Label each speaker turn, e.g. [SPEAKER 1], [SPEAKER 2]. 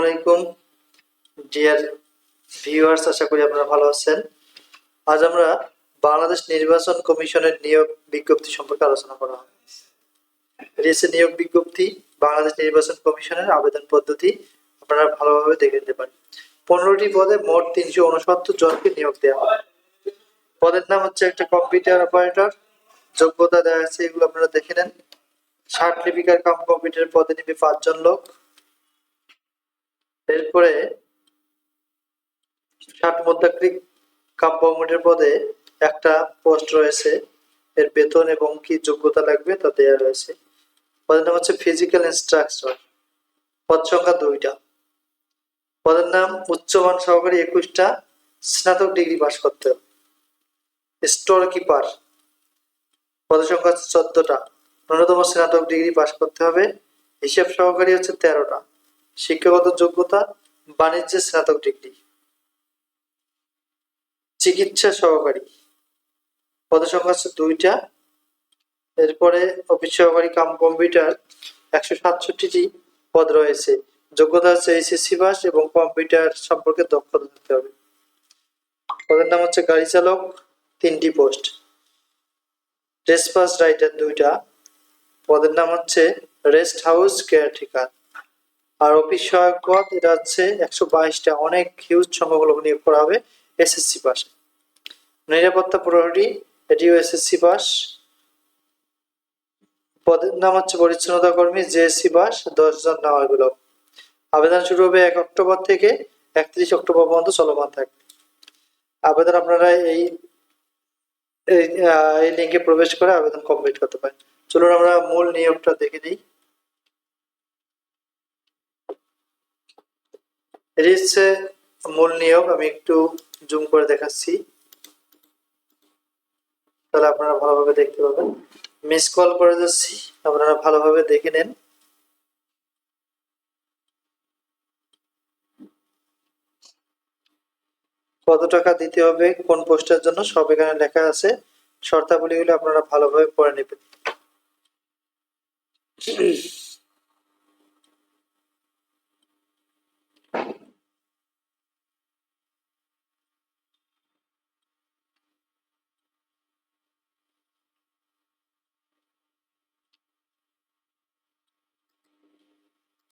[SPEAKER 1] আলাইকুম। Dear viewers আশা করি আপনারা ভালো আছেন। আজ আমরা বাংলাদেশ নির্বাচন কমিশনের নিয়োগ বিজ্ঞপ্তি সম্পর্কে আলোচনা করা হবে। হচ্ছে নিয়োগ বিজ্ঞপ্তি, বাংলাদেশ নির্বাচন কমিশনের আবেদন পদ্ধতি আপনারা ভালোভাবে দেখে নিতে পারেন। পনেরোটি পদে মোট তিনশো উনসত্তর জনকে নিয়োগ দেওয়া হয় পদের নাম হচ্ছে একটা কম্পিউটার অপারেটর যোগ্যতা দেওয়া আছে, এগুলো আপনারা দেখে নেন। ষাট লিপিকার কাম কম্পিউটার পদে নিবে পাঁচজন লোক। এরপরে ষাট মুদ্রাকৃত কাম্পাউন্ডের পদে একটা পোস্ট রয়েছে। এর বেতন এবং কি যোগ্যতা লাগবে তা দেওয়া রয়েছে। পদের নাম হচ্ছে ফিজিক্যাল ইনস্ট্রাকচার পদ সংখ্যা দুইটা। পদের নাম উচ্চমান সহকারী একুশটা, স্নাতক ডিগ্রি পাস করতে হবে। স্টোর কিপার পদ সংখ্যা চোদ্দটা। ন্যূনতম স্নাতক ডিগ্রি পাস করতে হবে। হিসাব সহকারী হচ্ছে তেরোটা। শিক্ষাগত যোগ্যতা বাণিজ্যে স্নাতক ডিগ্রি। চিকিৎসা সহকারী। পদসংখ্যা হচ্ছে দুইটা। এরপরে অফিস সহকারী কাম কম্পিউটার, একশো সাতষট্টিটি পদ রয়েছে। যোগ্যতা হচ্ছে এইচএসসি পাস এবং কম্পিউটার সম্পর্কে দক্ষতা থাকতে হবে। পদের নাম হচ্ছে গাড়ি চালক, তিনটি পোস্ট। রেসপাস রাইটার দুইটা। পদের নাম হচ্ছে রেস্ট হাউস কেয়ার কেয়ারটেকার আর অফিস সহায়ক পদ এটা হচ্ছে একশো বাইশটা অনেক হিউজ সংখ্যক লোক নিয়োগ করা হবে এসএসসি পাস নিরাপত্তা প্রহরী এটিও এসএসসি পাস পদের নাম হচ্ছে পরিচ্ছন্নতা কর্মী জেএসসি পাস দশ জন নেওয়া এগুলো। আবেদন শুরু হবে এক অক্টোবর থেকে, একত্রিশ অক্টোবর পর্যন্ত চলমান থাকবে। আবেদন আপনারা এই এই লিঙ্কে প্রবেশ করে আবেদন কমপ্লিট করতে পারেন। চলুন আমরা মূল নিয়োগটা দেখে নিই। এটি হচ্ছে মূল নিয়োগ, আমি একটু জুম করে দেখাচ্ছি। তাহলে আপনারা ভালোভাবে দেখতে পাবেন। মিস কল করে যাচ্ছি, আপনারা ভালোভাবে দেখে নেন। কত টাকা দিতে হবে, কোন পোস্টের জন্য, সব এখানে লেখা আছে। শর্তাবলীগুলো আপনারা ভালোভাবে পড়ে নেবেন।